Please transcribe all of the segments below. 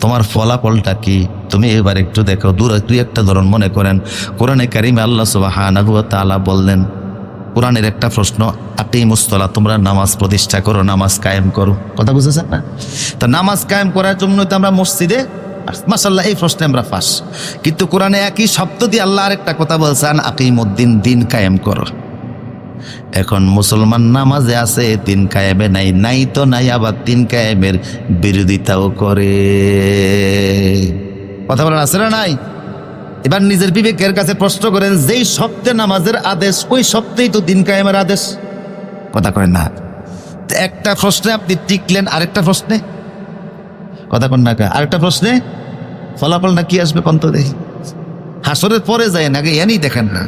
তোমার ফলাফলটা কি? তুমি এবার একটু দেখো দূর দুই একটা ধরন মনে করেন। কোরআনে কারিমে আল্লাহ সুবহানাহু ওয়া তাআলা বললেন, কোরআনের একটা প্রশ্ন আপনি মুস্তলা তোমরা নামাজ প্রতিষ্ঠা করো, নামাজ কায়েম করো। কথা বুঝেছেন না? তা নামাজ কায়েম করার জন্য তো আমরা মসজিদে মাসাল্লাহ এই প্রশ্নে আমরা ফাঁস। কিন্তু কোরআনে একই শব্দ দিয়ে আল্লাহ আরেকটা কথা বলছেন, আকিমুদ্দিন, দিন কায়েম করো। এখন মুসলমান নামাজে আছে, তিন কায়েমে নাই নাই তো নাই, আবার তিন কায়েমের বিরোধিতাও করে। কথা বলেন আছে না নাই? এবার নিজের বিবেকের কাছে প্রশ্ন করেন, যেই সপ্তাহে নামাজের আদেশ, ওই সপ্তাহেই তো দিন কায়েমের আদেশ? কথা করেন না। একটা প্রশ্নে আপনি টিকলেন, আরেকটা প্রশ্নে? কথা কন না? আরেকটা প্রশ্নে? ফলাফল না কি আসবে কন্ত দেখি? হাসরের পরে যায় না আগে এনই দেখেন না।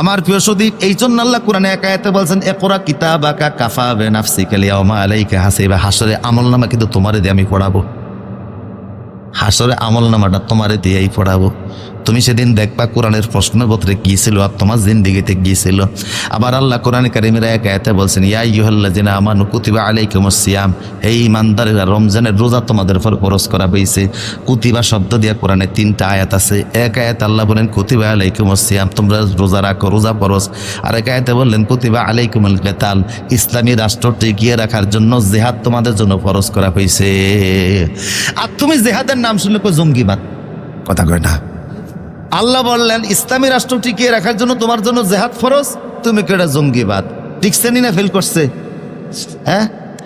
আমার প্রিয় সদীপ, এই জন্য আল্লাহ কোরআনে একায়তে বলছেন একরা কিতাব আকা কাফা বে নাফসি কালিয়া ওমা আলাইকা হাসিবা। হাসরে আমল নামা কিন্তু তোমারে দিয়ে আমি পড়াবো। হাসরে আমল নামাটা তোমারে দিয়েই পড়াবো। তুমি সেদিন দেখবা কোরআনের প্রশ্নপত্রে কি ছিল আর তোমার জিন্দিগিতে কি ছিল? আবার আল্লাহ কোরআন কারিমের এক আয়াতে বলছেন, ইয়া ইউহাল্লা জিনা আমানু কুতিবা আলাইকুম সিয়াম। এই ইমানদারেরা রমজানের রোজা তোমাদের উপর খরচ করা হয়েছে কুতিবা শব্দ দিয়া কোরআনে তিনটা আয়াত আছে। এক আয়াত আল্লাহ বলেন, কুতিবা আলাইকুম সিয়াম, তোমরা রোজা রাখো, রোজা ফরজ। আর এক আয়াতে বললেন, কুতিবা আলাইকুম কেতাল, ইসলামী রাষ্ট্র টিকিয়ে রাখার জন্য জেহাদ তোমাদের জন্য ফরজ করা হয়েছে আর তুমি জেহাদের নাম শুনলে জঙ্গিবাদ? কথা কয় না। আল্লাহ বললেন, ইসলামী রাষ্ট্র টিকিয়ে রাখার জন্য তোমার জন্য জেহাদ ফরজ, তুমি কেটা জঙ্গিবাদ? টিকসেনি না ফেল করছে? হ্যাঁ?